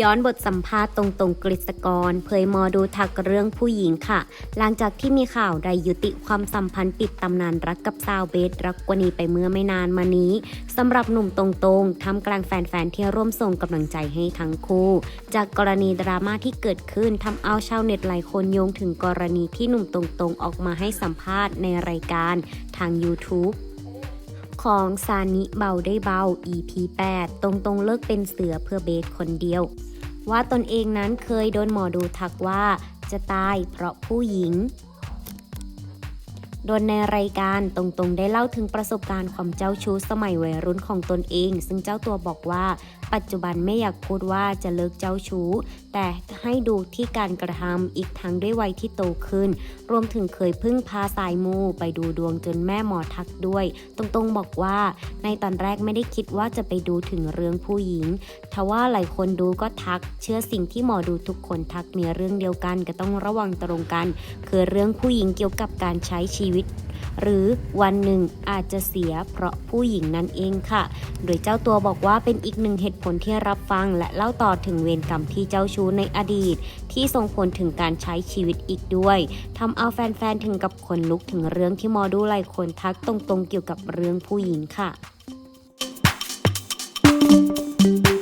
ย้อนบทสัมภาษณ์ตรงๆกฤษกร เผยมอดูทักเรื่องผู้หญิงค่ะ หลังจากที่มีข่าวไดยุติความสัมพันธ์ปิดตำนานรักกับสาวเบสรักกวนีไปเมื่อไม่นานมานี้สำหรับหนุ่มตรงๆทำกลางแฟนๆที่ร่วมส่งกำลังใจให้ทั้งคู่ จากกรณีดราม่าที่เกิดขึ้นทำเอาชาวเน็ตหลายคนโยงถึงกรณีที่หนุ่มตรงๆออกมาให้สัมภาษณ์ในรายการทาง YouTube ของซานิเบาได้เบา EP 8ตรงตรงๆเลิกเป็นเสือเพื่อเบสคนเดียว ว่าตนเองนั้นเคยโดนหมอดูทักว่าจะตายเพราะผู้หญิง โดยในรายการตรงๆ ได้เล่าถึงประสบการณ์ความเจ้าชู้สมัยวัยรุ่นของตนเอง ซึ่งเจ้าตัวบอกว่า ปัจจุบันไม่อยากพูดว่าจะเลิกเจ้าชู้ แต่ให้ดูที่การกระทำอีกทั้งด้วยวัยที่โตขึ้น รวมถึงเคยพึ่งพาสายมูไปดูดวงจนแม่หมอทักด้วย ตรงๆบอกว่า ในตอนแรกไม่ได้คิดว่าจะไปดูถึงเรื่องผู้หญิงทว่าหลายคนดูก็ทัก เชื่อสิ่งที่หมอดูทุกคนทักในเรื่องเดียวกันก็ต้องระวังตรงกัน คือเรื่องผู้หญิงเกี่ยวกับการใช้ชีวิตวิต หรือวันหนึ่งอาจจะเสียเพราะผู้หญิงนั่นเองค่ะ โดยเจ้าตัวบอกว่าเป็นอีกหนึ่งเหตุผลที่รับฟัง และเล่าต่อถึงเวรกรรมที่เจ้าชู้ในอดีต ที่ส่งผลถึงการใช้ชีวิตอีกด้วยทำเอาแฟนๆถึงกับขนลุกถึงเรื่องที่มอดูหลายคนทักตรงๆเกี่ยวกับเรื่องผู้หญิงค่ะ thank you